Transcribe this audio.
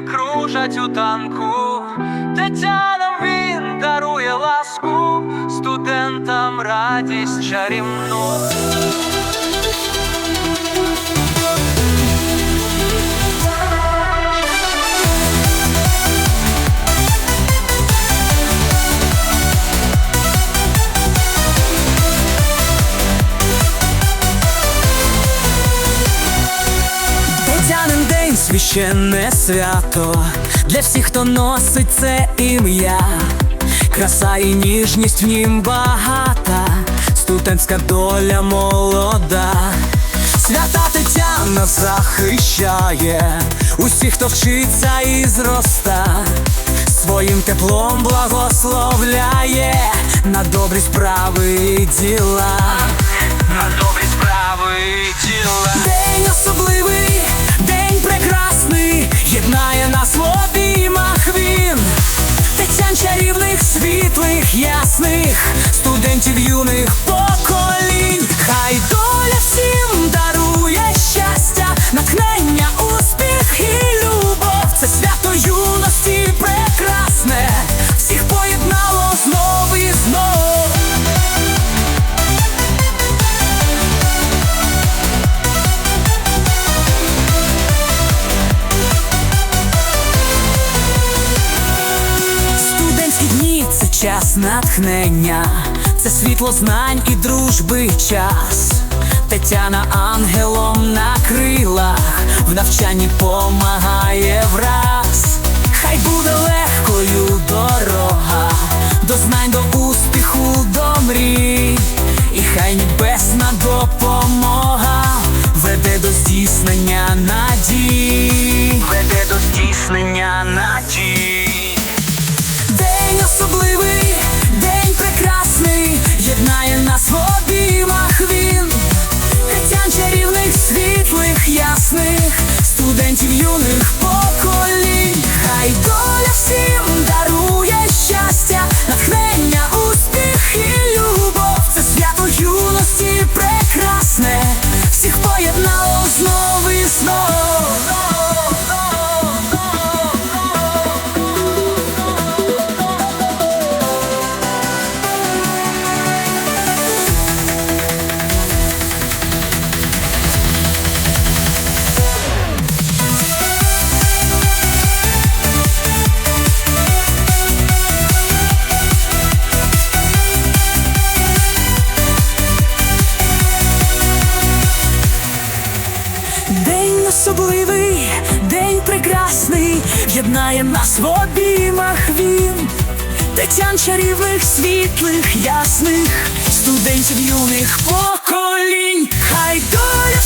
кружать у танку, Тетянам він дарує ласку, студентам радість чарівну. Священне свято для всіх, хто носить це ім'я. Краса і ніжність в нім багата, студентська доля молода. Свята Тетяна захищає усіх, хто вчиться і зроста, своїм теплом благословляє на добрі справи і діла. На добрі справи ясних, студентів юних час натхнення, це світло знань і дружби час. Тетяна ангелом на крилах, в навчанні помагає враз. Хай буде легкою дорога, студентів юних поколінь. Хай доля всім дарує щастя, натхнення, успіх і любов. Це свято юності прекрасне, всіх поєднало знов і знов. День особливий, день прекрасний, єднає нас в обіймах він. Тетян чарівних, світлих, ясних, студентів юних поколінь. Хай доля